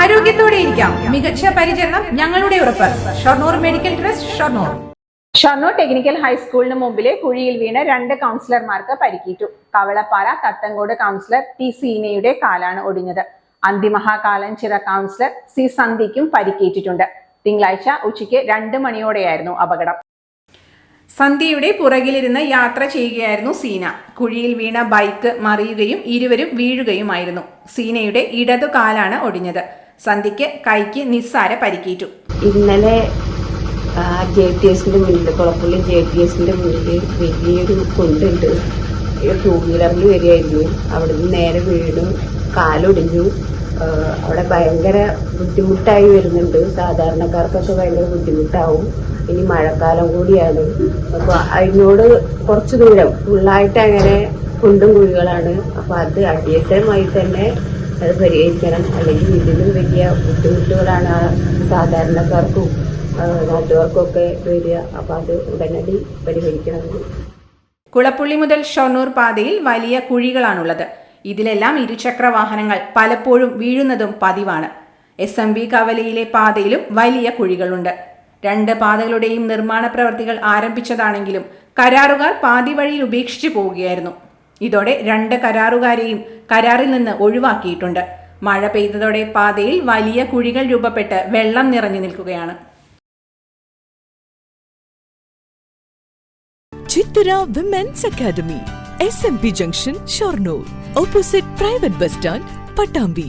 ആരോഗ്യത്തോടെ ഇരിക്കാം. മികച്ച പരിചരണം ഞങ്ങളുടെ ഉറപ്പ്. Shoranur medical trust Shoranur. Shoranur technical ഹൈസ്കൂളിന് മുമ്പിലെ കുഴിയിൽ വീണ് രണ്ട് കൗൺസിലർമാർക്ക് പരിക്കേറ്റു. കവളപ്പാറ തത്തങ്കോട് കൗൺസിലർ ടി സീനയുടെ കാലാണ് ഒടിഞ്ഞത്. അന്തിമഹാകാലഞ്ചിറ കൗൺസിലർ സി സന്ധിക്കും പരിക്കേറ്റിട്ടുണ്ട്. തിങ്കളാഴ്ച ഉച്ചയ്ക്ക് രണ്ട് മണിയോടെയായിരുന്നു അപകടം. സന്ധ്യയുടെ പുറകിലിരുന്ന് യാത്ര ചെയ്യുകയായിരുന്നു സീന. കുഴിയിൽ വീണ ബൈക്ക് മറിയുകയും ഇരുവരും വീഴുകയുമായിരുന്നു. സീനയുടെ ഇടതു കാലാണ് ഒടിഞ്ഞത്. സന്ധ്യയ്ക്ക് കൈക്ക് നിസ്സാര പരിക്കേറ്റു. ഇന്നലെ ജെ ടി എസിന്റെ മുന്നിൽ കുളപ്പള്ളി ജെ ടി എസിന്റെ മുന്നിൽ വലിയൊരു കുണ്ടുണ്ട്. ടൂ വീലറിൽ വരികയായിരുന്നു. അവിടെ നിന്ന് നേരെ വീണു കാലൊടിഞ്ഞു. അവിടെ ഭയങ്കര ബുദ്ധിമുട്ടായി വരുന്നുണ്ട്. സാധാരണക്കാർക്കൊക്കെ ഭയങ്കര ബുദ്ധിമുട്ടാവും. ഇനി മഴക്കാലം കൂടിയാണ്. അപ്പോൾ അതിനോട് കുറച്ച് ദൂരം ഫുള്ളായിട്ട് അങ്ങനെ കുണ്ടും കുഴികളാണ്. അപ്പോൾ അത് അടിയന്തരമായി തന്നെ അത് പരിഹരിക്കണം. അല്ലെങ്കിൽ ഇതിലും വലിയ ബുദ്ധിമുട്ടുകളാണ് സാധാരണക്കാർക്കും നാട്ടുകാർക്കൊക്കെ വരിക. അപ്പൊ അത് ഉടനടി പരിഹരിക്കണം കുളപ്പുള്ളി മുതൽ ഷൊർണൂർ പാതയിൽ വലിയ കുഴികളാണുള്ളത്. ഇതിലെല്ലാം ഇരുചക്ര വാഹനങ്ങൾ പലപ്പോഴും വീഴുന്നതും പതിവാണ്. എസ് എം ബി കവലയിലെ പാതയിലും വലിയ കുഴികളുണ്ട്. രണ്ട് പാതകളുടെയും നിർമ്മാണ പ്രവൃത്തികൾ ആരംഭിച്ചതാണെങ്കിലും കരാറുകാർ പാതി വഴിയിൽ ഉപേക്ഷിച്ചു പോവുകയായിരുന്നു. ഇതോടെ രണ്ട് കരാറുകാരെയും കരാറിൽ നിന്ന് ഒഴിവാക്കിയിട്ടുണ്ട്. മഴ പെയ്തതോടെ പാതയിൽ വലിയ കുഴികൾ രൂപപ്പെട്ട് വെള്ളം നിറഞ്ഞു നിൽക്കുകയാണ്. Chithara women's academy S M P junction Shoranur opposite private bus stand Pattambi